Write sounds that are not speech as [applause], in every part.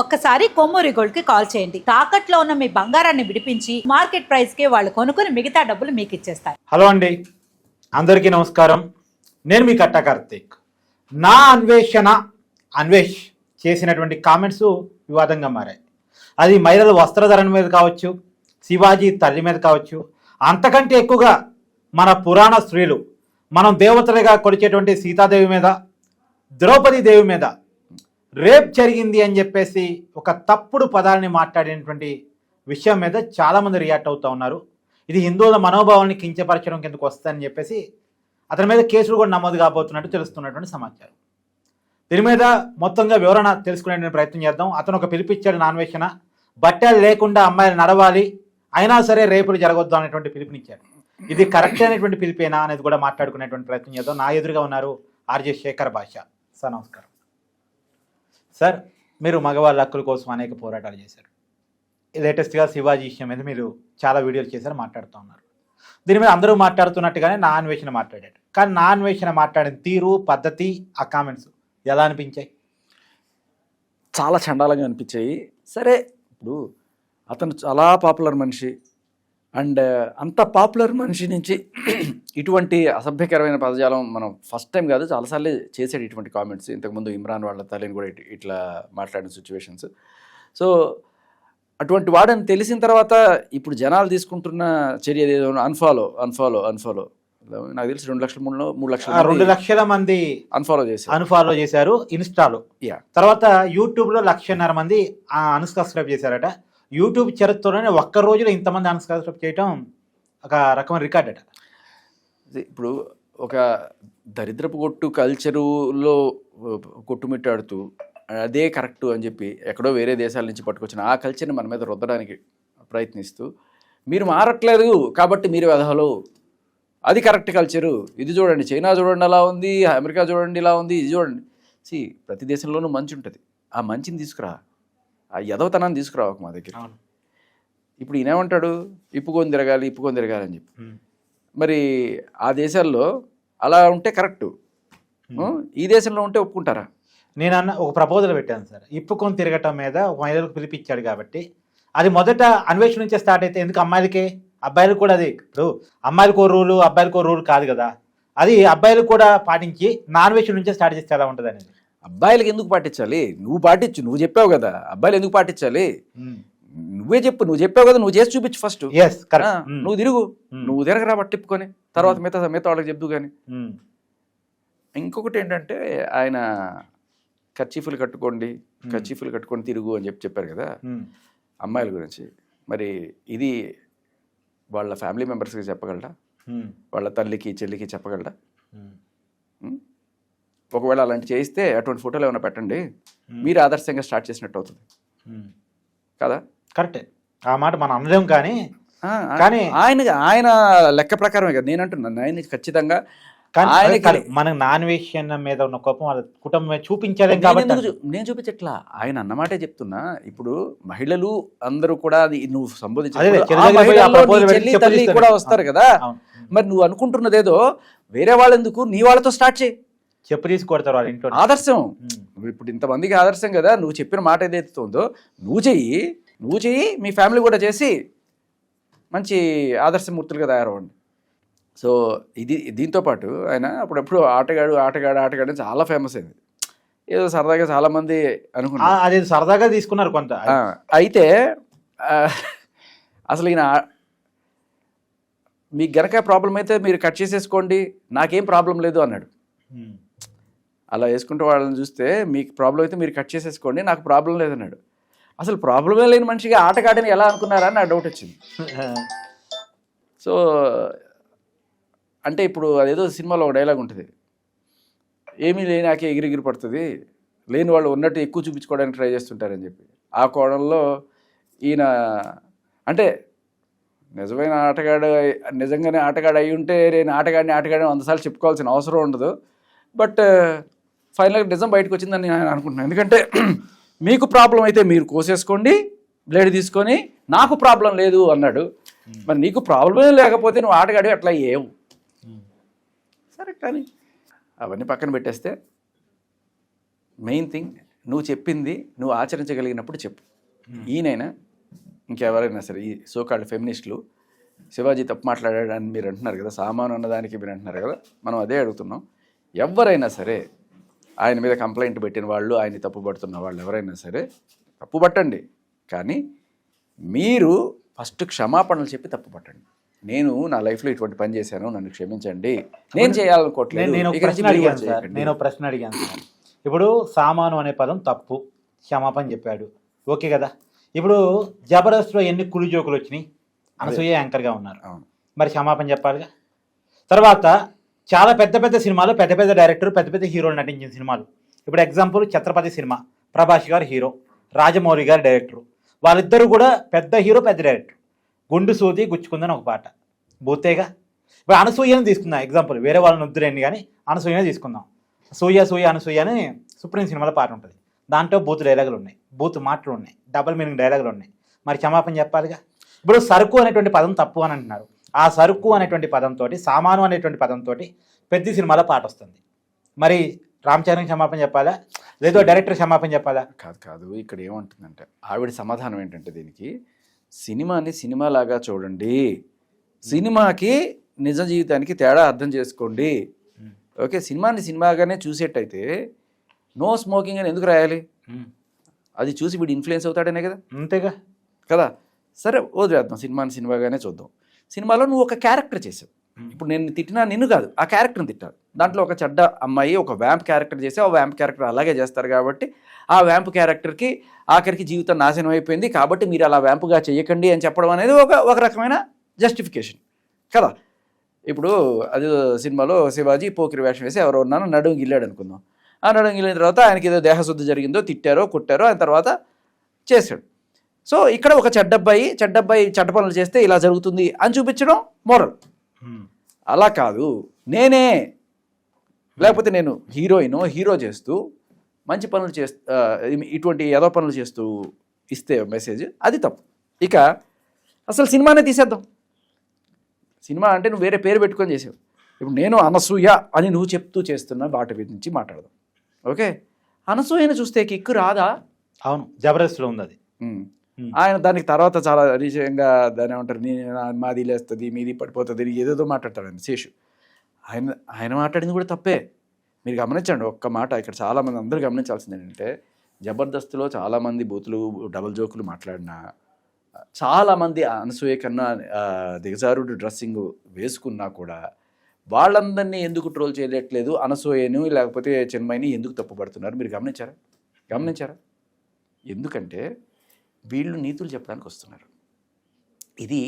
ఒక్కసారి కొమ్మూరి గోల్డ్కి కాల్ చేయండి. తాకట్లో ఉన్న మీ బంగారాన్ని విడిపించి మార్కెట్ ప్రైస్కి వాళ్ళు కొనుక్కుని మిగతా డబ్బులు మీకు ఇచ్చేస్తారు. హలో అండి. అందరికీ నమస్కారం. నేను మీ కట్ట కార్తీక్. నా అన్వేషణ అన్వేష్ చేసినటువంటి కామెంట్స్ వివాదంగా మారాయి. అది మహిళల వస్త్రధరణ మీద కావచ్చు శివాజీ తల్లి మీద కావచ్చు అంతకంటే ఎక్కువగా మన పురాణ స్త్రీలు మనం దేవతలుగా కొలిచేటువంటి సీతాదేవి మీద ద్రౌపది దేవి మీద రేప్ జరిగింది అని చెప్పేసి ఒక తప్పుడు పదాలని మాట్లాడినటువంటి విషయం మీద చాలామంది రియాక్ట్ అవుతూ ఉన్నారు. ఇది హిందువుల మనోభావాన్ని కించపరచడం కిందకు వస్తుందని చెప్పేసి అతని మీద కేసులు కూడా నమోదు కాబోతున్నట్టు తెలుస్తున్నటువంటి సమాచారం. దీని మీద మొత్తంగా వివరణ తెలుసుకునే ప్రయత్నం చేద్దాం. అతను ఒక పిలిపిచ్చాడు నాన్వేషణ బట్టలు లేకుండా అమ్మాయిలు నడవాలి. అయినా సరే రేపులు జరగొద్దు అనేటువంటి పిలుపునిచ్చాడు. ఇది కరెక్ట్ అనేటువంటి పిలిపేనా అనేది కూడా మాట్లాడుకునేటువంటి ప్రయత్నం చేద్దాం. నా ఎదురుగా ఉన్నారు ఆర్జే శేఖర్ భాష సార్ నమస్కారం. సార్ మీరు మగవాళ్ళ హక్కుల కోసం అనేక పోరాటాలు చేశారు. లేటెస్ట్గా శివాజీ విషయం మీద మీరు చాలా వీడియోలు చేశారు మాట్లాడుతూ ఉన్నారు. దీని మీద అందరూ మాట్లాడుతున్నట్టుగానే నా అన్వేషణ మాట్లాడాడు కానీ నా అన్వేషణ మాట్లాడిన తీరు పద్ధతి ఆ కామెంట్స్ ఎలా అనిపించాయి? చాలా చండాలంగా అనిపించాయి. సరే ఇప్పుడు అతను చాలా పాపులర్ మనిషి. అండ్ అంత పాపులర్ మనిషి నుంచి ఇటువంటి అసభ్యకరమైన పదజాలం మనం ఫస్ట్ టైం కాదు చాలాసార్లు చేసాడు ఇటువంటి కామెంట్స్ ఇంతకుముందు ఇమ్రాన్ వాళ్ళ తల్లిని కూడా ఇట్- ఇట్లా మాట్లాడిన సిచ్యువేషన్స్ సో అటువంటి వాడని తెలిసిన తర్వాత ఇప్పుడు జనాలు తీసుకుంటున్న చర్య ఏదో? అన్ఫాలో అన్ఫాలో అన్ఫాలో నాకు తెలిసి రెండు లక్షల మూడు మూడు లక్షల రెండు లక్షల మంది అన్ఫాలో చేశారు. అన్ఫాలో చేశారు ఇన్స్టాలో తర్వాత యూట్యూబ్లో లక్షన్నర మంది అన్సబ్స్క్రైబ్ చేశారట. యూట్యూబ్ చరిత్రలోనే ఒక్క రోజులో ఇంతమంది అన్సబ్స్క్రైబ్ చేయటం ఒక రకమైన రికార్డ్ అట. ఇప్పుడు ఒక దరిద్రపు కొట్టు కల్చరులో కొట్టుమిట్టాడుతూ అదే కరెక్ట్ అని చెప్పి ఎక్కడో వేరే దేశాల నుంచి పట్టుకొచ్చిన ఆ కల్చర్ని మన మీద రుద్దడానికి ప్రయత్నిస్తూ మీరు మారట్లేదు కాబట్టి మీరు వెధవలు. అది కరెక్ట్ కల్చరు. ఇది చూడండి చైనా చూడండి అలా ఉంది అమెరికా చూడండి ఇలా ఉంది ఇది చూడండి. సి ప్రతి దేశంలోనూ మంచి ఉంటుంది ఆ మంచిని తీసుకురా. ఆ యదవతనాన్ని తీసుకురా ఒక మా దగ్గర ఇప్పుడు ఈయనేమంటాడు ఇప్పుకొని తిరగాలి ఇప్పుకొని తిరగాలి అని చెప్పి. మరి ఆ దేశాల్లో అలా ఉంటే కరెక్టు. ఈ దేశంలో ఉంటే ఒప్పుకుంటారా? నేను అన్న ఒక ప్రపోజల్ పెట్టాను సార్. ఇప్పుకొని తిరగటం మీద ఒక మహిళలకు పిలిపించాడు కాబట్టి అది మొదట అన్వేషణ నుంచే స్టార్ట్ అయితే ఎందుకు అమ్మాయిలకే? అబ్బాయిలకు కూడా అది ఇప్పుడు అమ్మాయిలకు రూలు అబ్బాయిలకు రూల్ కాదు కదా. అది అబ్బాయిలు కూడా పాటించి నా అన్వేషణ నుంచే స్టార్ట్ చేస్తే ఎలా ఉంటుంది అనేది అబ్బాయిలకి ఎందుకు పాటించాలి? నువ్వు పాటించు నువ్వు చెప్పావు కదా. అబ్బాయిలు ఎందుకు పాటించాలి? నువ్వే చెప్పు నువ్వు చెప్పావు కదా నువ్వు చేసి చూపించు ఫస్ట్ నువ్వు తిరుగు. నువ్వు తిరగరా పట్టిప్పుకొని తర్వాత మిగతా మిగతా వాళ్ళకి చెప్దు కానీ. ఇంకొకటి ఏంటంటే ఆయన కర్చీఫులు కట్టుకోండి కర్చీఫులు కట్టుకొని తిరుగు అని చెప్పి చెప్పారు కదా. అమ్మాయిల గురించి. మరి ఇది వాళ్ళ ఫ్యామిలీ మెంబర్స్కి చెప్పగలరా వాళ్ళ తల్లికి చెల్లికి చెప్పగలరా? ఒకవేళ అలాంటి చేయిస్తే అటువంటి ఫోటోలు ఏమైనా పెట్టండి. మీరు ఆదర్శంగా స్టార్ట్ చేసినట్టు అవుతుంది. కదా? కరెక్టే. ఆ మాట మనం అనలేం కానీ కానీ- ఆయన ఆయన లెక్క ప్రకారమే కదా. నేను అంటున్నాను ఆయన ఖచ్చితంగా మనకు నాన్ వేషన్ మీద ఉన్న కోపం వాళ్ళ కుటుంబం చూపించలేం నేను కాబట్టి నేను చూపించట్లా? ఆయన అన్నమాటే చెప్తున్నా. ఇప్పుడు మహిళలు అందరూ కూడా అది నువ్వు తల్లి తీస్తాడు. కూడా వస్తారు కదా. మరి నువ్వు అనుకుంటున్నదేదో వేరే వాళ్ళెందుకు? నీ వాళ్ళతో స్టార్ట్ చేయి. చెప్పు కొడతారు వాళ్ళ ఇంట్లో ఆదర్శం. ఇప్పుడు ఇంతమందికి ఆదర్శం కదా నువ్వు చెప్పిన మాట ఏదైతే ఉందో నువ్వు చెయ్యి నువ్వు చెయ్యి మీ ఫ్యామిలీ కూడా చేసి మంచి ఆదర్శమూర్తులుగా తయారవ్వండి. సో ఇది దీంతో పాటు ఆయన అప్పుడప్పుడు ఆటగాడు ఆటగాడు ఆటగాడు చాలా ఫేమస్ అయింది ఏదో సరదాగా చాలామంది అనుకున్నారు. అది సరదాగా తీసుకున్నారు కొంత. అయితే అసలు ఈయన మీకు గనక ప్రాబ్లం అయితే మీరు కట్ చేసేసుకోండి నాకేం ప్రాబ్లం లేదు అన్నాడు. అలా వేసుకుంటే వాళ్ళని చూస్తే మీకు ప్రాబ్లం అయితే మీరు కట్ చేసేసుకోండి నాకు ప్రాబ్లం లేదన్నాడు. అసలు ప్రాబ్లమే లేని మనిషిగా ఆటగాడని ఎలా అనుకున్నారా అని నాకు డౌట్ వచ్చింది. [laughs] సో అంటే ఇప్పుడు అదేదో సినిమాలో ఒక డైలాగ్ ఉంటుంది. ఏమీ లేనాకే ఎగిరిగిరి పడుతుంది లేని వాళ్ళు ఉన్నట్టు ఎక్కువ చూపించుకోవడానికి ట్రై చేస్తుంటారని చెప్పి. ఆ కోణంలో ఈయన అంటే నిజమైన ఆటగాడు నిజంగానే ఆటగాడు అయి ఉంటే నేను ఆటగాడిని ఆటగాడిని వందసార్లు చెప్పుకోవాల్సిన అవసరం ఉండదు. బట్ ఫైనల్గా నిజం బయటకు వచ్చిందని నేను అనుకుంటున్నాను. ఎందుకంటే [clears throat] మీకు ప్రాబ్లం అయితే మీరు కోసేసుకోండి బ్లేడ్ తీసుకొని నాకు ప్రాబ్లం లేదు అన్నాడు. మరి నీకు ప్రాబ్లమే లేకపోతే నువ్వు ఆటగాడి అట్లా ఏవు సరే కానీ అవన్నీ పక్కన పెట్టేస్తే మెయిన్ థింగ్ నువ్వు చెప్పింది నువ్వు ఆచరించగలిగినప్పుడు చెప్పు. ఈయనైనా ఇంకెవరైనా సరే ఈ సోకాల్డ్ ఫెమినిస్టులు శివాజీ తప్పు మాట్లాడాడు అని మీరు అంటున్నారు కదా సామాను అన్నదానికి మీరు అంటున్నారు కదా మనం అదే అడుగుతున్నాం. ఎవరైనా సరే ఆయన మీద కంప్లైంట్ పెట్టిన వాళ్ళు ఆయన తప్పు పడుతున్న వాళ్ళు ఎవరైనా సరే తప్పు పట్టండి. కానీ మీరు ఫస్ట్ క్షమాపణలు చెప్పి తప్పు పట్టండి. నేను నా లైఫ్లో ఇటువంటి పని చేశాను నన్ను క్షమించండి. నేను చేయాలనుకోవట్లేదు. నేను ప్రశ్న అడిగాను సార్. నేను ప్రశ్న అడిగాను సార్. ఇప్పుడు సామాను అనే పదం తప్పు క్షమాపణ చెప్పాడు. ఓకే కదా? ఇప్పుడు జబర్దస్త్లో ఎన్ని కులి జోకులు వచ్చినాయి? అనసూయ యాంకర్గా ఉన్నారు. మరి క్షమాపణ చెప్పాలిగా? తర్వాత చాలా పెద్ద పెద్ద సినిమాలు పెద్ద పెద్ద డైరెక్టర్ పెద్ద పెద్ద హీరోలు నటించిన సినిమాలు. ఇప్పుడు ఎగ్జాంపుల్ ఛత్రపతి సినిమా ప్రభాస్ గారు హీరో రాజమౌళి గారు డైరెక్టర్ వాళ్ళిద్దరూ కూడా పెద్ద హీరో పెద్ద డైరెక్టర్ గుండు సూది గుచ్చుకుందని ఒక పాట. బూతేగా. ఇప్పుడు అనసూయని తీసుకుందాం ఎగ్జాంపుల్ వేరే వాళ్ళని వద్దులేండి కానీ అనసూయనే తీసుకుందాం. సూయ సూయ అనసూయ అని సుప్రీం సినిమాలో పాట ఉంటుంది. దాంట్లో బూత్ డైలాగులు ఉన్నాయి. బూత్ మాటలు ఉన్నాయి. డబల్ మీనింగ్ డైలాగులు ఉన్నాయి. మరి క్షమాపణ చెప్పాలిగా? ఇప్పుడు సరుకు అనేటువంటి పదం తప్పు అని అంటున్నారు. ఆ సరుకు అనేటువంటి పదంతో సామాను అనేటువంటి పదంతో పెద్ద సినిమాలో పాట వస్తుంది. మరి రామ్ చరణ్ క్షమాపణ చెప్పాలా? లేదో డైరెక్టర్ క్షమాపణ చెప్పాలా? కాదు కాదు. ఇక్కడ ఏమంటుందంటే ఆవిడ సమాధానం ఏంటంటే దీనికి సినిమాని సినిమాలాగా చూడండి. సినిమాకి నిజ జీవితానికి తేడా అర్థం చేసుకోండి. ఓకే సినిమాని సినిమాగానే చూసేటైతే నో స్మోకింగ్ అని ఎందుకు రాయాలి? అది చూసి వీడు ఇన్ఫ్లుయెన్స్ అవుతాడనే కదా? అంతేగా. కదా? సరే వదిలేద్దాం సినిమాని సినిమాగానే చూద్దాం. సినిమాలో నువ్వు ఒక క్యారెక్టర్ చేసావు. ఇప్పుడు నేను తిట్టినా నిన్ను కాదు ఆ క్యారెక్టర్ని తిట్టాను దాంట్లో ఒక చెడ్డ అమ్మాయి ఒక వ్యాంప్ క్యారెక్టర్ చేసి ఆ వ్యాంప్ క్యారెక్టర్ అలాగే చేస్తారు కాబట్టి ఆ వ్యాంప్ క్యారెక్టర్కి ఆఖరికి జీవితం నాశనం అయిపోయింది. కాబట్టి మీరు అలా వ్యాంపుగా చేయకండి అని చెప్పడం అనేది ఒక ఒక రకమైన జస్టిఫికేషన్ కదా? ఇప్పుడు అది సినిమాలో శివాజీ పోకిరి వేషం వేసి ఎవరో ఉన్నానో నడుము గిల్లాడు అనుకుందాం. ఆ నడుము గిల్లిన తర్వాత ఆయనకి ఏదో దేహశుద్ధి జరిగిందో తిట్టారో కుట్టారో ఆయన తర్వాత చేశాడు. సో ఇక్కడ ఒక చెడ్డబ్బాయి చెడ్డబ్బాయి చెడ్డ పనులు చేస్తే ఇలా జరుగుతుంది అని చూపించడం మోరల్ అలా కాదు. నేనే లేకపోతే నేను హీరోయిన్ హీరో చేస్తూ మంచి పనులు చేస్తూ ఇటువంటి ఏదో పనులు చేస్తూ ఇస్తే మెసేజ్ అది తప్పు. ఇక అసలు సినిమానే తీసేద్దాం. సినిమా అంటే నువ్వు వేరే పేరు పెట్టుకొని చేసావు. ఇప్పుడు నేను అనసూయ అని నువ్వు చెప్తూ చేస్తున్న వాటి గురించి మాట్లాడదాం. ఓకే? అనసూయను చూస్తే కిక్కు రాదా? అవును. జబర్దస్త్లో ఉంది అది. ఉమ్. Hmm. ఆయన దానికి తర్వాత చాలా రీసెంట్గా దాని ఏమంటారు నేను మాది లేస్తుంది మీది పడిపోతుంది ఏదేదో మాట్లాడతాడు ఆయన శేషు. ఆయన ఆయన మాట్లాడింది కూడా తప్పే. మీరు గమనించండి ఒక్క మాట ఇక్కడ చాలామంది అందరూ గమనించాల్సింది ఏంటంటే జబర్దస్త్లో చాలామంది బూతులు డబుల్ జోకులు మాట్లాడినా చాలామంది అనసూయ కన్నా దిగజారుడు డ్రెస్సింగ్ వేసుకున్నా కూడా వాళ్ళందరినీ ఎందుకు ట్రోల్ చేయట్లేదు? అనసూయను లేకపోతే చిన్మయిని ఎందుకు తప్పుపడుతున్నారు? మీరు గమనించారా? గమనించారా? ఎందుకంటే వీళ్ళు నీతులు చెప్పడానికి వస్తున్నారు. ఇది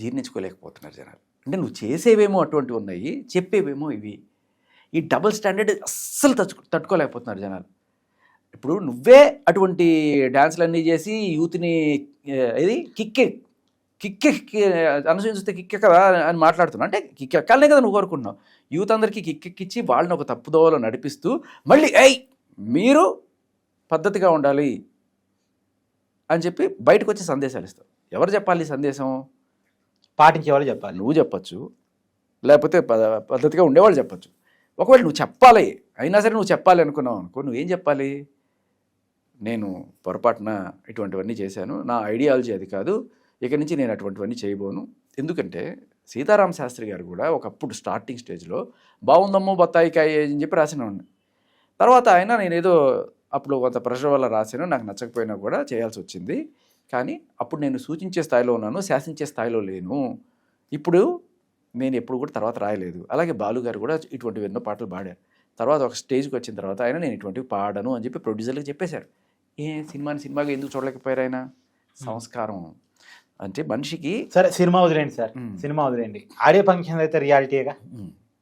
జీర్ణించుకోలేకపోతున్నారు జనాలు. అంటే నువ్వు చేసేవేమో అటువంటివి ఉన్నాయి చెప్పేవేమో ఇవి. ఈ డబుల్ స్టాండర్డ్ అస్సలు తచ్చు తట్టుకోలేకపోతున్నారు జనాలు. ఇప్పుడు నువ్వే అటువంటి డ్యాన్స్లన్నీ చేసి యూత్ని ఇది కిక్కే కిక్కే అనుసరిస్తే కిక్కే కదా అని మాట్లాడుతున్నావు. అంటే కిక్ ఎక్కాలనే కదా నువ్వు కోరుకుంటున్నావు. యూత్ అందరికీ కిక్కెక్కిచ్చి వాళ్ళని ఒక తప్పుదోవలో నడిపిస్తూ మళ్ళీ ఏయ్ మీరు పద్ధతిగా ఉండాలి. అని చెప్పి బయటకు వచ్చి సందేశాలు ఇస్తావు ఎవరు చెప్పాలి సందేశం? పాటించే వాళ్ళు చెప్పాలి. నువ్వు చెప్పచ్చు. లేకపోతే పద్ధతిగా ఉండేవాళ్ళు చెప్పచ్చు. ఒకవేళ నువ్వు చెప్పాలి అయినా సరే నువ్వు చెప్పాలి అనుకున్నావు అనుకో నువ్వేం చెప్పాలి? నేను పొరపాటున ఇటువంటివన్నీ చేశాను. నా ఐడియాలజీ అది కాదు. ఇక నుంచి నేను అటువంటివన్నీ చేయబోను. ఎందుకంటే సీతారామ శాస్త్రి గారు కూడా ఒకప్పుడు స్టార్టింగ్ స్టేజ్లో బాగుందమ్మో బత్తాయికాయ అని చెప్పి రాసినవాడిని తర్వాత ఆయన నేనేదో అప్పుడు కొంత ప్రెషర్ వల్ల రాశాను. నాకు నచ్చకపోయినా కూడా చేయాల్సి వచ్చింది. కానీ అప్పుడు నేను సూచించే స్థాయిలో ఉన్నాను శాసించే స్థాయిలో లేను. ఇప్పుడు నేను ఎప్పుడు కూడా తర్వాత రాయలేదు. అలాగే బాలు గారు కూడా ఇటువంటివి ఎన్నో పాటలు పాడారు. తర్వాత ఒక స్టేజ్కి వచ్చిన తర్వాత ఆయన నేను ఇటువంటివి పాడను అని చెప్పి ప్రొడ్యూసర్లకు చెప్పేశారు. ఏ సినిమాని సినిమాగా ఎందుకు చూడలేకపోయారు ఆయన? సంస్కారం. అంటే మనిషికి సరే సినిమా వదిలేండి సార్. సినిమా వదిలేండి ఆడియో ఫంక్షన్ అయితే రియాలిటీగా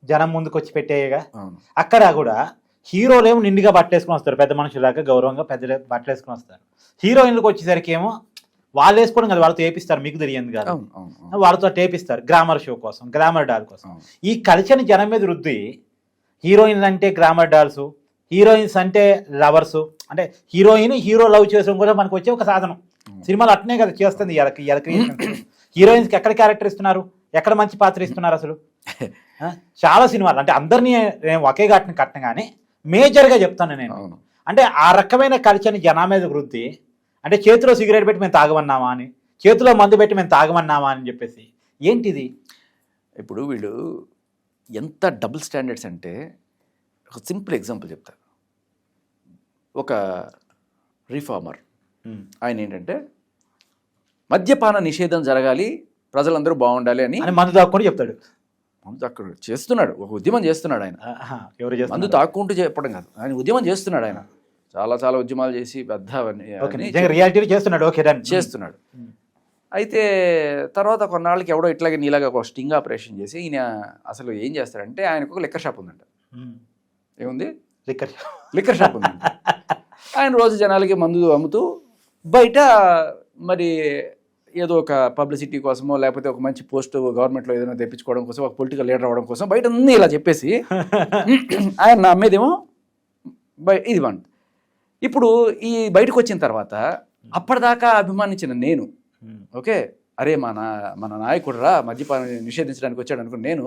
జనం ముందుకు వచ్చి పెట్టేయగా అక్కడ కూడా హీరోలేమో నిండుగా బట్టలేసుకొని వస్తారు. పెద్ద మనుషులాగా గౌరవంగా పెద్ద బట్టలేసుకొని వస్తారు. హీరోయిన్లకు వచ్చేసరికి ఏమో వాళ్ళు వేసుకోవడం కదా వాళ్ళతో వేపిస్తారు మీకు తెలియదు కాదు. వాళ్ళతో టేపిస్తారు గ్రామర్ షో కోసం గ్లామర్ డాల్ కోసం. ఈ కల్చర్ని జనం మీద రుద్ది హీరోయిన్లు అంటే గ్రామర్ డాల్స్ హీరోయిన్స్ అంటే లవర్స్. అంటే హీరోయిన్ హీరో లవ్ చేయడం కూడా మనకు వచ్చే ఒక సాధనం. సినిమాలు అట్నే కదా చేస్తుంది ఇవాళ క్రియేషన్. హీరోయిన్స్కి ఎక్కడ క్యారెక్టర్ ఇస్తున్నారు? ఎక్కడ మంచి పాత్ర ఇస్తున్నారు అసలు? [laughs] చాలా సినిమాలు. అంటే అందరినీ ఒకే ఘటన కట్టను కానీ మేజర్గా చెప్తాను నేను. అంటే ఆ రకమైన కల్చర్ని జనా మీద వృద్ధి అంటే చేతిలో సిగరెట్ పెట్టి మేము తాగమన్నామా అని చేతిలో మందు పెట్టి మేము తాగమన్నామా అని చెప్పేసి ఏంటిది? ఇప్పుడు వీళ్ళు ఎంత డబుల్ స్టాండర్డ్స్ అంటే ఒక సింపుల్ ఎగ్జాంపుల్ చెప్తా. ఒక రిఫార్మర్. ఆయన ఏంటంటే మద్యపాన నిషేధం జరగాలి ప్రజలందరూ బాగుండాలి అని అని మందు తాక్కొని చెప్తాడు. అక్కడ చేస్తున్నాడు. ఒక ఉద్యమం చేస్తున్నాడు ఆయన. ఎవరు మందు తాక్కుంటూ చెప్పడం కాదు. ఆయన ఉద్యమం చేస్తున్నాడు ఆయన. చాలా చాలా ఉద్యమాలు చేసి పెద్ద రియాలిటీ చేస్తున్నాడు. ఓకే చేస్తున్నాడు. అయితే తర్వాత కొన్నాళ్ళకి ఎవడో ఇట్లాగే నీలాగా ఒక స్టింగ్ ఆపరేషన్ చేసి ఈయన అసలు ఏం చేస్తాడంటే ఆయనకు ఒక లిక్కర్ షాప్ ఉందంట. ఏముంది? లిక్కర్ లిక్కర్ షాప్ ఉందంట. ఆయన రోజు జనాలకి మందు అమ్ముతూ బయట మరి ఏదో ఒక పబ్లిసిటీ కోసమో లేకపోతే ఒక మంచి పోస్ట్ గవర్నమెంట్లో ఏదైనా తెప్పించుకోవడం కోసం ఒక పొలిటికల్ లీడర్ అవ్వడం కోసం బయట అన్నీ ఇలా చెప్పేసి [laughs] ఆయన నా అమ్మేదేమో బయ ఇది వన్ ఇప్పుడు ఈ బయటకు వచ్చిన తర్వాత అప్పటిదాకా అభిమానించిన నేను. ఓకే అరే మన మన నాయకుడు రా మద్యపానం నిషేధించడానికి వచ్చాడు అనుకుని నేను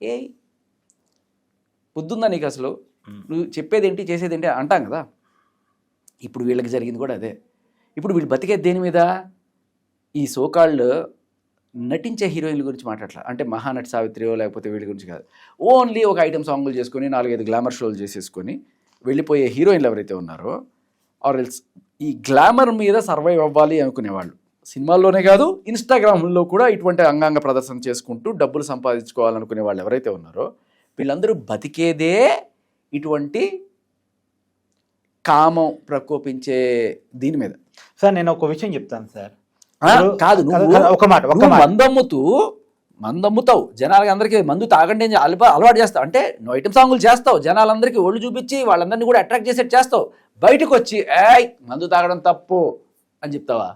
ఏ పొద్దుందా నీకు అసలు. నువ్వు చెప్పేది ఏంటి చేసేది ఏంటి అంటాం కదా. ఇప్పుడు వీళ్ళకి జరిగింది కూడా అదే. ఇప్పుడు వీళ్ళు బతికేది దేని మీద? ఈ సోకాళ్ళు నటించే హీరోయిన్ల గురించి మాట్లాడలే అంటే మహానటి సావిత్రియో లేకపోతే వీళ్ళ గురించి కాదు. ఓన్లీ ఒక ఐటమ్ సాంగులు చేసుకొని నాలుగైదు గ్లామర్ షోలు చేసేసుకొని వెళ్ళిపోయే హీరోయిన్లు ఎవరైతే ఉన్నారో ఆర్ ఎల్స్ ఈ గ్లామర్ మీద సర్వైవ్ అవ్వాలి అనుకునేవాళ్ళు. సినిమాల్లోనే కాదు ఇన్స్టాగ్రామ్లో కూడా ఇటువంటి అంగాంగ ప్రదర్శన చేసుకుంటూ డబ్బులు సంపాదించుకోవాలనుకునే వాళ్ళు ఎవరైతే ఉన్నారో వీళ్ళందరూ బతికేదే ఇటువంటి కామం ప్రకోపించే దీని మీద. సార్ నేను ఒక విషయం చెప్తాను సార్. కాదు ఒక మాట ఒక మందమ్ముతూ మందమ్ముతావు. జనాలకి అందరికీ మందు తాగండి అని అలవా అలవాటు చేస్తావు. అంటే నువ్వు ఐటమ్ సాంగులు చేస్తావు. జనాలందరికీ ఒళ్ళు చూపించి వాళ్ళందరినీ కూడా అట్రాక్ట్ చేసేట్టు చేస్తావు. బయటకు వచ్చి ఏయ్ మందు తాగడం తప్పు అని చెప్తావా?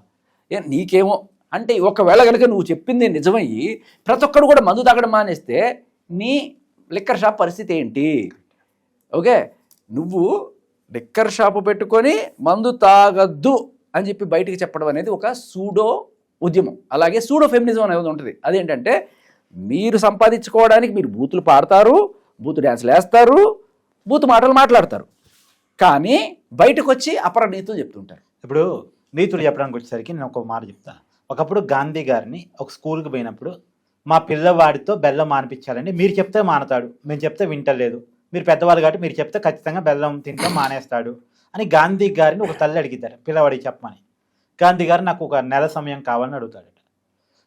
ఏ నీకేమో అంటే ఒకవేళ కనుక నువ్వు చెప్పింది నిజమయ్యి ప్రతి ఒక్కడు కూడా మందు తాగడం మానేస్తే నీ లిక్కర్ షాప్ పరిస్థితి ఏంటి? ఓకే? నువ్వు లిక్కర్ షాపు పెట్టుకొని మందు తాగద్దు. అని చెప్పి బయటికి చెప్పడం అనేది ఒక సూడో ఉద్యమం. అలాగే సూడో ఫెమినిజం అనేది ఉంటుంది. అదేంటంటే మీరు సంపాదించుకోవడానికి మీరు బూతులు పాడతారు బూతు డ్యాన్స్లు వేస్తారు బూతు మాటలు మాట్లాడతారు. కానీ బయటకు వచ్చి అపర నీతులు చెప్తుంటారు. ఇప్పుడు నీతులు చెప్పడానికి వచ్చేసరికి నేను ఒక మాట చెప్తా. ఒకప్పుడు గాంధీ గారిని ఒక స్కూల్కి పోయినప్పుడు మా పిల్లవాడితో బెల్లం మానిపించాలండి. మీరు చెప్తే మానతాడు. మేము చెప్తే వింటలేదు. మీరు పెద్దవాళ్ళు కాబట్టి మీరు చెప్తే ఖచ్చితంగా బెల్లం తింటే మానేస్తాడు. అని గాంధీ గారిని ఒక తల్లి అడిగిద్దారు పిల్లవాడికి చెప్పమని. గాంధీ గారు నాకు ఒక నెల సమయం కావాలని అడుగుతాడట.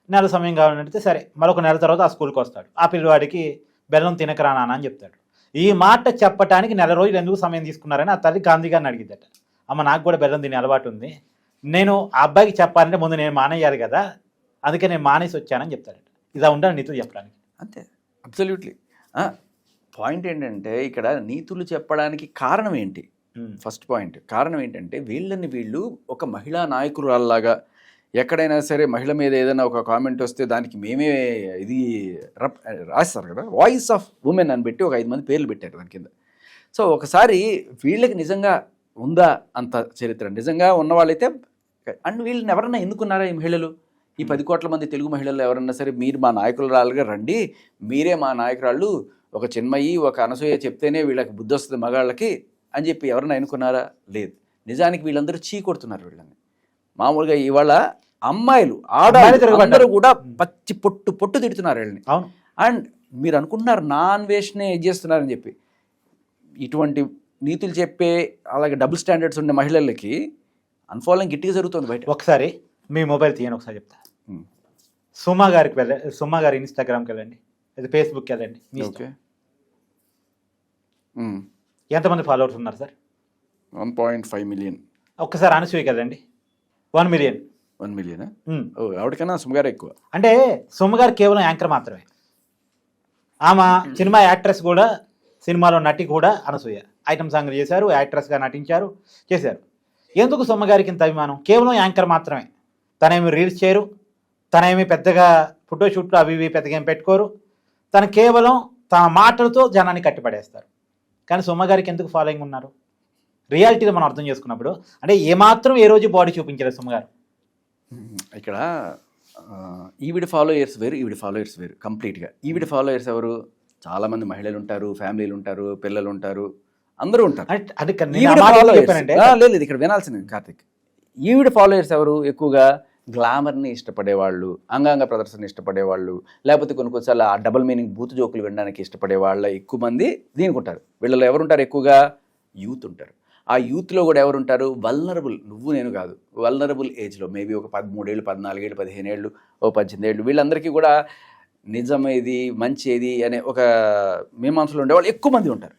నెల సమయం కావాలని అడిగితే సరే మరొక నెల తర్వాత ఆ స్కూల్కి వస్తాడు. ఆ పిల్లవాడికి బెల్లం తినకరా నాన్న అని చెప్తాడు. ఈ మాట చెప్పటానికి నెల రోజులు ఎందుకు సమయం తీసుకున్నారని ఆ తల్లి గాంధీ గారిని అడిగిద్దట. అమ్మ నాకు కూడా బెల్లం తినే అలవాటు ఉంది. నేను ఆ అబ్బాయికి చెప్పాలంటే ముందు నేను మానేయాలి కదా. అందుకే నేను మానేసి వచ్చానని చెప్తాడట. ఇలా ఉండాలి నీతులు చెప్పడానికి. అంతే. అబ్సల్యూట్లీ. పాయింట్ ఏంటంటే ఇక్కడ నీతులు చెప్పడానికి కారణం ఏంటి? First point. కారణం ఏంటంటే వీళ్ళని వీళ్ళు ఒక మహిళా నాయకురాల్లాగా ఎక్కడైనా సరే మహిళ మీద ఏదైనా ఒక కామెంట్ వస్తే దానికి మేమే ఇది రప్ రాస్తారు కదా వాయిస్ ఆఫ్ ఉమెన్ అని పెట్టి ఒక ఐదు మంది పేర్లు పెట్టారు దాని కింద. సో ఒకసారి వీళ్ళకి నిజంగా ఉందా అంత చరిత్ర? నిజంగా ఉన్న వాళ్ళైతే అండ్ వీళ్ళని ఎవరన్నా ఎన్నుకున్నారా ఈ మహిళలు? ఈ పది కోట్ల మంది తెలుగు మహిళలు ఎవరన్నా సరే మీరు మా నాయకురాలుగా రండి మీరే మా నాయకురాళ్ళు ఒక చిన్మయి ఒక అనసూయ చెప్తేనే వీళ్ళకి బుద్ధి వస్తుంది మగాళ్ళకి అని చెప్పి ఎవరన్నా ఎన్నుకున్నారా లేదు. నిజానికి వీళ్ళందరూ చీ కొడుతున్నారు వీళ్ళని. మామూలుగా ఇవాళ అమ్మాయిలు. అందరూ కూడా పచ్చి పొట్టు పొట్టు తిడుతున్నారు వీళ్ళని. అవును. అండ్ మీరు అనుకుంటున్నారు నా అన్వేషణే ఇది చేస్తున్నారని చెప్పి. ఇటువంటి నీతులు చెప్పే అలాగే డబుల్ స్టాండర్డ్స్ ఉండే మహిళలకి అన్ఫాలోయింగ్ గట్టిగా జరుగుతుంది బయట. ఒకసారి మీ మొబైల్ తీయని ఒకసారి చెప్తా. సుమా గారికి వెళ్ళ సుమా గారి ఇన్స్టాగ్రామ్కి వెళ్ళండి. లేదా ఫేస్బుక్కి వెళ్ళండి. ఓకే. ఎంతమంది ఫాలోవర్స్ ఉన్నారు sir? One point five million. ఒక్కసారి అనసూయకి వెళ్ళండి వన్ మిలియన్. వన్ మిలియన్ ఓ ఎవరికైనా సుమగారు ఎక్కువ. అంటే సుమ గారు కేవలం యాంకర్ మాత్రమే. ఆమె సినిమా యాక్ట్రెస్ కూడా సినిమాలో నటి కూడా అనసూయ. ఐటమ్ సాంగ్లు చేశారు యాక్ట్రెస్గా నటించారు చేశారు. ఎందుకు సుమ గారికి ఇంత అభిమానం? కేవలం యాంకర్ మాత్రమే. తనేమి రీల్స్ చేయరు తనేమి పెద్దగా ఫోటోషూట్లు అవి ఇవి పెద్దగా ఏం పెట్టుకోరు. తను కేవలం తన మాటలతో జనాన్ని కట్టిపడేస్తారు. కానీ సుమ గారికి ఎందుకు ఫాలోయింగ్ ఉన్నారు? రియాలిటీగా మనం అర్థం చేసుకున్నప్పుడు అంటే ఏమాత్రం ఏ రోజు బాడీ చూపించలేదు సుమ గారు. ఇక్కడ ఈవిడ ఫాలోయర్స్ వేరు ఈవిడ ఫాలోయర్స్ వేరు కంప్లీట్గా ఈవిడ ఫాలోయర్స్ ఎవరు? చాలామంది మహిళలు ఉంటారు ఫ్యామిలీలు ఉంటారు పిల్లలు ఉంటారు అందరూ ఉంటారు. అది లేదు, ఇక్కడ వినాల్సింది కార్తిక్. ఈవిడ ఫాలోయర్స్ ఎవరు? ఎక్కువగా గ్లామర్ని ఇష్టపడేవాళ్ళు అంగాంగ ప్రదర్శన ఇష్టపడేవాళ్ళు లేకపోతే కొన్ని కొన్నిసార్లు ఆ డబుల్ మీనింగ్ బూత్ జోకులు వినడానికి ఇష్టపడే వాళ్ళ ఎక్కువ మంది దీనికి ఉంటారు వీళ్ళలో ఎవరుంటారు ఎక్కువగా? యూత్ ఉంటారు. ఆ యూత్లో కూడా ఎవరుంటారు? వల్నరబుల్ నువ్వు నేను కాదు. వల్నరబుల్ ఏజ్లో మేబీ ఒక పదమూడేళ్ళు పద్నాలుగేళ్ళు పదిహేను ఏళ్ళు ఓ పద్దెనిమిది ఏళ్ళు వీళ్ళందరికీ కూడా నిజమేది మంచిది అనే ఒక మీమాంసలు ఉండేవాళ్ళు ఎక్కువ మంది ఉంటారు.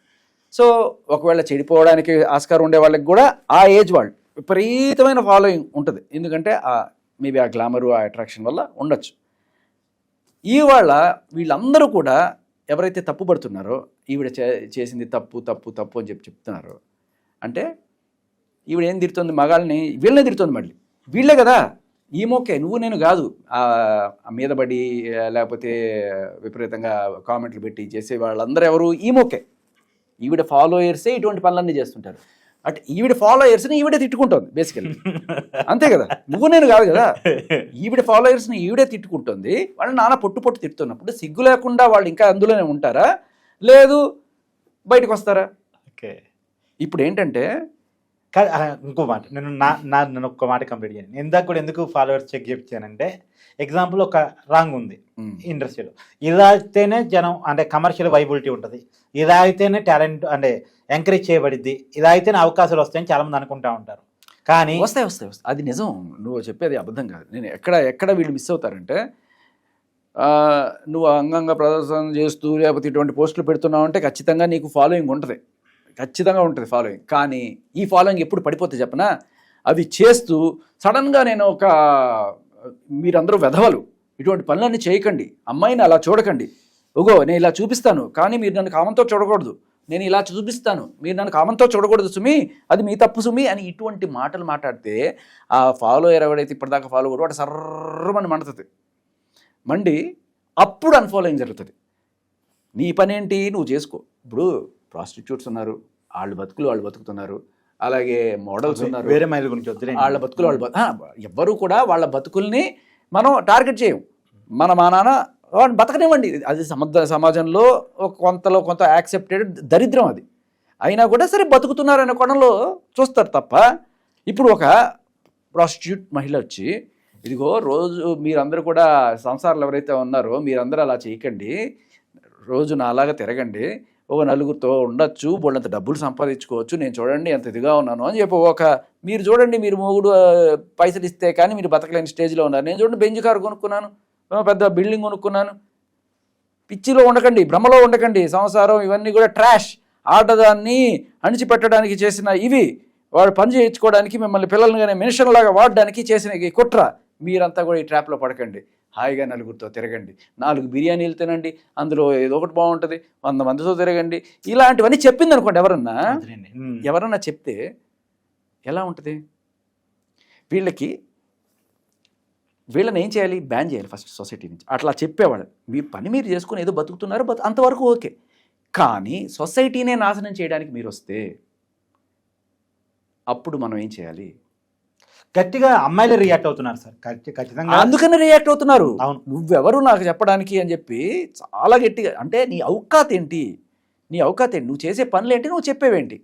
సో ఒకవేళ చెడిపోవడానికి ఆస్కారం ఉండే వాళ్ళకి కూడా ఆ ఏజ్ వాళ్ళు విపరీతమైన ఫాలోయింగ్ ఉంటుంది. ఎందుకంటే ఆ మేబీ ఆ గ్లామరు ఆ అట్రాక్షన్ వల్ల ఉండొచ్చు. ఈ వాళ్ళ వీళ్ళందరూ కూడా ఎవరైతే తప్పుపడుతున్నారో ఈవిడ చే- చేసింది తప్పు తప్పు తప్పు అని చెప్పి చెప్తున్నారో అంటే ఈవిడ ఏం తిడుతుంది? మగాళ్ళని వీళ్ళనే తిడుతుంది మళ్ళీ. వీళ్ళే కదా. ఈ నువ్వు నేను కాదు. మీదబడి మీద పడి లేకపోతే విపరీతంగా కామెంట్లు పెట్టి చేసే వాళ్ళందరూ ఎవరు? ఈ ఈవిడ ఫాలోయర్సే ఇటువంటి పనులన్నీ చేస్తుంటారు. అట్ ఈవిడ ఫాలోయర్స్ని ఈవిడే తిట్టుకుంటుంది బేసికల్లీ [laughs] అంతే కదా? నువ్వు నేను కాదు కదా? ఈవిడ ఫాలోయర్స్ని ఈవిడే తిట్టుకుంటుంది వాళ్ళు నాన్న పొట్టు పొట్టు తిట్టుతున్నప్పుడు సిగ్గు లేకుండా వాళ్ళు ఇంకా అందులోనే ఉంటారా? లేదు బయటకు వస్తారా ఓకే. ఇప్పుడు ఏంటంటే ఇంకో మాట. నేను నా నా నేను ఒక్క మాట కంప్లీట్ చేయను. ఇందాక కూడా ఎందుకు ఫాలోవర్స్ చెక్ చేయించానంటే ఎగ్జాంపుల్ ఒక రాంగ్ ఉంది ఇండస్ట్రీలో ఇలా అయితేనే జనం అంటే కమర్షియల్ వైబిలిటీ ఉంటుంది. ఇలా అయితేనే టాలెంట్ అంటే ఎంకరేజ్ చేయబడిద్ది. ఇలా అయితేనే అవకాశాలు వస్తాయని చాలా మంది అనుకుంటా ఉంటారు. కానీ వస్తాయి వస్తాయి వస్తాయి. అది నిజం. నువ్వు చెప్పేది అబద్ధం కాదు. నేను ఎక్కడ ఎక్కడ వీళ్ళు మిస్ అవుతారంటే నువ్వు అంగంగా ప్రదర్శన చేస్తూ లేకపోతే ఇటువంటి పోస్టులు పెడుతున్నావు అంటే ఖచ్చితంగా నీకు ఫాలోయింగ్ ఉంటుంది. ఖచ్చితంగా ఉంటుంది ఫాలోయింగ్ కానీ ఈ ఫాలోయింగ్ ఎప్పుడు పడిపోతే చెప్పనా? అవి చేస్తూ సడన్గా నేను ఒక మీరందరూ వెధవలు. ఇటువంటి పనులన్నీ చేయకండి. అమ్మాయిని అలా చూడకండి. ఓగో నేను ఇలా చూపిస్తాను కానీ మీరు నన్ను కామంతో చూడకూడదు. నేను ఇలా చూపిస్తాను మీరు నన్ను కామంతో చూడకూడదు సుమి అది మీ తప్పు సుమి అని ఇటువంటి మాటలు మాట్లాడితే ఆ ఫాలోయర్ ఎవడైతే ఇప్పటిదాకా ఫాలో వాడు సర్రమని మండుతుంది. మండి అప్పుడు అన్ఫాలోయింగ్ జరుగుతుంది. నీ పని ఏంటి నువ్వు చేసుకో. ఇప్పుడు ప్రాస్టిట్యూట్స్ ఉన్నారు. వాళ్ళు బతుకులు వాళ్ళు బతుకుతున్నారు. అలాగే మోడల్స్ ఉన్నారు. వేరే మైల్ గురించి వద్దులేండి. వాళ్ళ బతుకులు వాళ్ళు ఎవ్వరూ కూడా వాళ్ళ బతుకుల్ని మనం టార్గెట్ చేయం మన మా నాన్న వాడిని బతకనివ్వండి. అది సమాజ సమాజంలో కొంతలో కొంత యాక్సెప్టెడ్ దరిద్రం అది. అయినా కూడా సరే బతుకుతున్నారనే కోణంలో చూస్తారు తప్ప ఇప్పుడు ఒక ప్రాస్టిట్యూట్ మహిళ వచ్చి ఇదిగో రోజు మీరందరూ కూడా సంసారాలు ఎవరైతే ఉన్నారో మీరందరూ అలా చేయకండి. రోజు నా అలాగా తిరగండి. ఒక నలుగురితో ఉండొచ్చు వాళ్ళంత డబ్బులు సంపాదించుకోవచ్చు నేను చూడండి ఎంత ఇదిగా ఉన్నాను అని చెప్పి ఒక మీరు చూడండి మీరు మూడు పైసలు ఇస్తే కానీ మీరు బతకలేని స్టేజ్లో ఉన్నారు. నేను చూడండి బెంజ్ కారు కొనుక్కున్నాను పెద్ద బిల్డింగ్ కొనుక్కున్నాను. పిచ్చిలో ఉండకండి భ్రమలో ఉండకండి. సంసారం ఇవన్నీ కూడా ట్రాష్. ఆటదాన్ని అణిచిపెట్టడానికి చేసిన ఇవి వాడు పని చేయించుకోవడానికి మిమ్మల్ని పిల్లల్ని కానీ మనుషులలాగా వాడడానికి చేసిన ఈ కుట్ర మీరంతా కూడా ఈ ట్రాప్లో పడకండి. హాయిగా నలుగురితో తిరగండి. నాలుగు బిర్యానీలు తినండి అందులో ఏదో ఒకటి బాగుంటుంది వంద మందితో తిరగండి. ఇలాంటివన్నీ చెప్పింది అనుకోండి ఎవరన్నా. ఎవరన్నా చెప్తే ఎలా ఉంటుంది? వీళ్ళకి వీళ్ళని ఏం చేయాలి? బ్యాన్ చేయాలి ఫస్ట్ సొసైటీ నుంచి. అట్లా చెప్పేవాళ్ళు. మీ పని మీరు చేసుకుని ఏదో బతుకుతున్నారు బతు అంతవరకు ఓకే. కానీ సొసైటీనే నాశనం చేయడానికి మీరు వస్తే అప్పుడు మనం ఏం చేయాలి? గట్టిగా అమ్మాయిలు రియాక్ట్ అవుతున్నారు సార్. ఖచ్చి- ఖచ్చితంగా. అందుకని రియాక్ట్ అవుతున్నారు. అవును. నువ్వెవరు నాకు చెప్పడానికి అని చెప్పి చాలా గట్టిగా అంటే నీ ఔకాత్ ఏంటి నీ ఔకాత్ ఏంటి నువ్వు చేసే పనులు ఏంటి నువ్వు చెప్పేవేంటి?